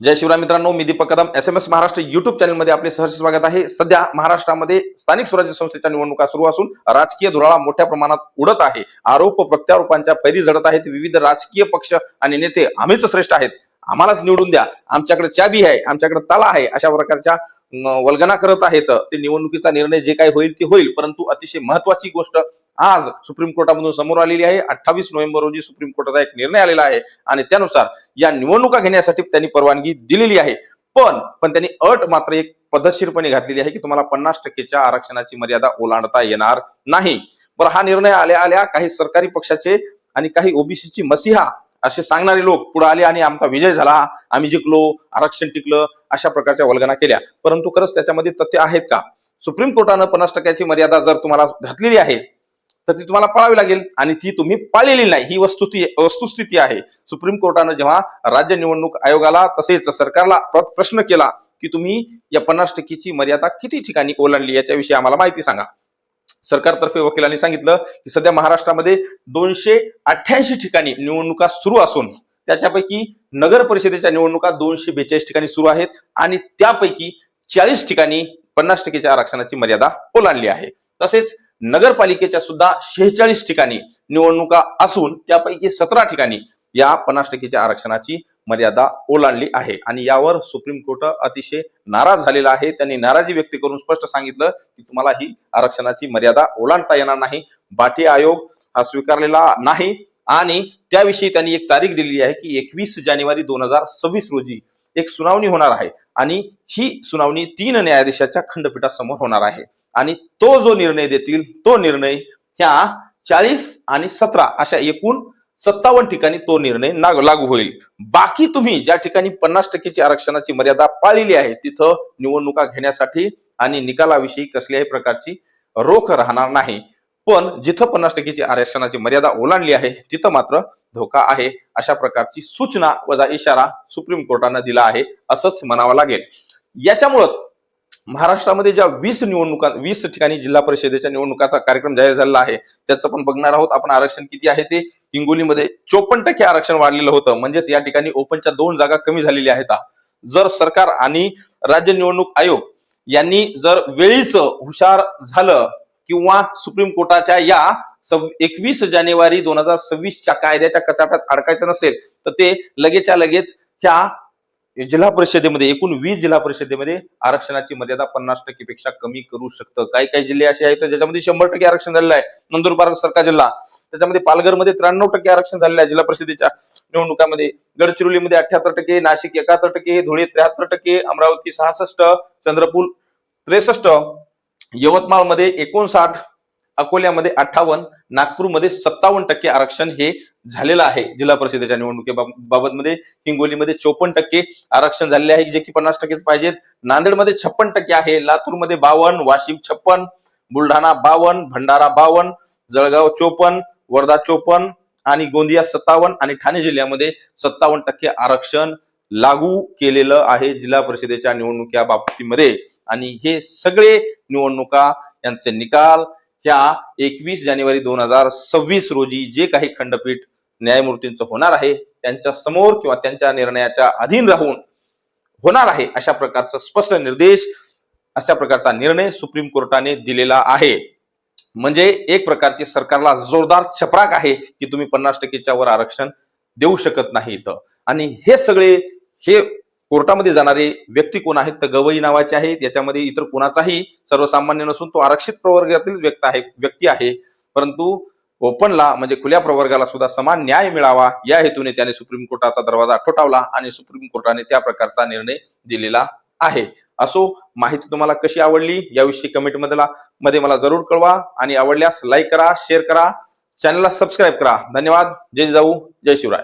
जय शिवराय मित्रांनो मी Deepak Kadam. S M S Maharashtra YouTube चॅनलमध्ये आपले सहर्ष स्वागत आहे. सध्या महाराष्ट्रामध्ये स्थानिक स्वराज्य संस्थेच्या निवडणुका सुरू असून राजकीय धुराळा मोठ्या प्रमाणात उडत आहे. आरोप प्रत्यारोपांच्या पैरी झडत आहेत. विविध राजकीय पक्ष आणि नेते आम्हीच श्रेष्ठ आहेत. आम्हालाच निवडून द्या. आमच्याकडे चाबी आहे आमच्याकडे ताला आहे अशा प्रकारच्या वल्गना करत आहेत. ते निवडणुकीचा निर्णय जे काही होईल ते होईल. परंतु अतिशय महत्वाची गोष्ट आज सुप्रीम कोर्टामधून समोर आलेली आहे. अठ्ठावीस नोव्हेंबर रोजी सुप्रीम कोर्टाचा एक निर्णय आलेला आहे आणि त्यानुसार या निवडणुका घेण्यासाठी त्यांनी परवानगी दिलेली आहे. पण पण त्यांनी अट मात्र एक पद्धतशीरपणे घातलेली आहे की तुम्हाला पन्नास टक्केच्या आरक्षणाची मर्यादा ओलांडता येणार नाही. बरं हा निर्णय आल्या आल्या काही सरकारी पक्षाचे आणि काही ओबीसीची मसिहा असे सांगणारे लोक पुढे आले आणि आमचा विजय झाला. आम्ही जिंकलो आरक्षण टिकलं अशा प्रकारच्या वल्गना केल्या. परंतु खरंच त्याच्यामध्ये तथ्य आहेत का? सुप्रीम कोर्टानं पन्नास टक्क्याची मर्यादा जर तुम्हाला घातलेली आहे तर ती तुम्हाला पाळावी लागेल आणि ती तुम्ही पाळलेली नाही. ही वस्तुस्थिती वस्तुस्थिती आहे. सुप्रीम कोर्टानं जेव्हा राज्य निवडणूक आयोगाला तसेच सरकारला प्रश्न केला की तुम्ही या पन्नास टक्केची मर्यादा किती ठिकाणी ओलांडली याच्याविषयी आम्हाला माहिती सांगा. सरकारतर्फे वकिलांनी सांगितलं की सध्या महाराष्ट्रामध्ये दोनशे अठ्ठ्याऐंशी ठिकाणी निवडणुका सुरू असून त्याच्यापैकी नगर परिषदेच्या निवडणुका दोनशे बेचाळीस ठिकाणी सुरू आहेत आणि त्यापैकी चाळीस ठिकाणी पन्नास टक्केच्या आरक्षणाची मर्यादा ओलांडली आहे. तसेच नगरपालिकेच्या सुद्धा शेहेचाळीस ठिकाणी निवडणुका असून त्यापैकी सतरा ठिकाणी या पन्नास टक्केच्या आरक्षणाची मर्यादा ओलांडली आहे. आणि यावर सुप्रीम कोर्ट अतिशय नाराज झालेला आहे. त्यांनी नाराजी व्यक्त करून स्पष्ट सांगितलं की तुम्हाला ही आरक्षणाची मर्यादा ओलांडता येणार नाही. बाटी आयोग हा स्वीकारलेला नाही. आणि त्याविषयी त्यांनी एक तारीख दिलेली आहे की एकवीस जानेवारी दोन हजार सव्वीस रोजी एक सुनावणी होणार आहे. आणि ही सुनावणी तीन न्यायाधीशाच्या खंडपीठासमोर होणार आहे. आणि तो जो निर्णय देतील तो निर्णय ह्या चाळीस आणि सतरा अशा एकूण सत्तावन्न ठिकाणी तो निर्णय लागू होईल. बाकी तुम्ही ज्या ठिकाणी पन्नास टक्केची आरक्षणाची मर्यादा पाळलेली आहे तिथं निवडणुका घेण्यासाठी आणि निकालाविषयी कसल्याही प्रकारची रोख राहणार नाही. पण जिथं पन्नास टक्केची आरक्षणाची मर्यादा ओलांडली आहे तिथं मात्र धोका आहे अशा प्रकारची सूचना वजा इशारा सुप्रीम कोर्टानं दिला आहे असंच म्हणावं लागेल. याच्यामुळंच महाराष्ट्रामध्ये ज्या वीस निवडणुका वीस ठिकाणी जिल्हा परिषदेच्या निवडणुकाचा कार्यक्रम जाहीर झालेला आहे त्याचं पण बघणार आहोत. आपण आरक्षण किती आहे ते? हिंगोलीमध्ये चोपन्न टक्के आरक्षण वाढलेलं होतं. म्हणजेच या ठिकाणी ओपनच्या दोन जागा कमी झालेल्या आहेत. जर सरकार आणि राज्य निवडणूक आयोग यांनी जर वेळीच हुशार झालं किंवा सुप्रीम कोर्टाच्या या एकवीस जानेवारी दोन हजार सव्वीसच्या कायद्याच्या कचाट्यात अडकायचं नसेल तर ते लगेचच्या लगेच ह्या जिल्हा परिषदेमध्ये एकूण वीस जिल्हा परिषदेमध्ये आरक्षणाची मर्यादा पन्नास टक्केपेक्षा कमी करू शकतं. काही काही जिल्हे असे आहेत ज्याच्यामध्ये शंभर टक्के आरक्षण झालेलं आहे. नंदुरबार सरकार जिल्हा. त्याच्यामध्ये पालघरमध्ये त्र्याण्णव टक्के आरक्षण झालेलं आहे जिल्हा परिषदेच्या निवडणुकामध्ये. गडचिरोलीमध्ये अठ्याहत्तर टक्के नाशिक एकाहत्तर टक्के धुळे त्र्याहत्तर टक्के अमरावती सहासष्ट चंद्रपूर त्रेसष्ट यवतमाळमध्ये एकोणसाठ अकोल्यामध्ये अठ्ठावन्न नागपूरमध्ये सत्तावन्न टक्के आरक्षण हे झालेलं आहे. जिल्हा परिषदेच्या निवडणुकीबाबतमध्ये हिंगोलीमध्ये चोपन्न टक्के आरक्षण झालेले आहे. जे की पन्नास टक्केच पाहिजेत. नांदेडमध्ये छप्पन टक्के आहे. लातूरमध्ये बावन्न वाशिम छप्पन बुलढाणा बावन्न भंडारा बावन्न जळगाव चोपन्न वर्धा चोपन्न आणि गोंदिया सत्तावन्न आणि ठाणे जिल्ह्यामध्ये सत्तावन्न टक्के आरक्षण लागू केलेलं आहे जिल्हा परिषदेच्या निवडणुका बाबतीमध्ये. आणि हे सगळे निवडणुका यांचे निकाल ह्या एकवीस जानेवारी दोन हजार सव्वीस रोजी जे काही खंडपीठ न्यायमूर्तींचं होणार आहे त्यांच्यासमोर किंवा त्यांच्या निर्णयाच्या अधीन राहून होणार आहे अशा प्रकारचा स्पष्ट निर्देश अशा प्रकारचा निर्णय सुप्रीम कोर्टाने दिलेला आहे. म्हणजे एक प्रकारची सरकारला जोरदार चपराक आहे की तुम्ही पन्नास टक्केच्या वर आरक्षण देऊ शकत नाही इथं. आणि हे सगळे हे कोर्टामध्ये जाणारे व्यक्ती कोण आहेत तर गवई नावाचे आहेत. याच्यामध्ये इतर कोणाचाही सर्वसामान्य नसून तो आरक्षित प्रवर्गातील व्यक्ती आहे व्यक्ती आहे. परंतु ओपनला म्हणजे खुल्या प्रवर्गाला सुद्धा समान न्याय मिळावा या हेतूने त्याने सुप्रीम कोर्टाचा दरवाजा ठोठावला आणि सुप्रीम कोर्टाने त्या प्रकारचा निर्णय दिलेला आहे. असो माहिती तुम्हाला कशी आवडली याविषयी कमेंटमध्ये मध्ये मला जरूर कळवा आणि आवडल्यास लाईक करा शेअर करा चॅनलला सबस्क्राईब करा. धन्यवाद. जय जाऊ जय शिवराय.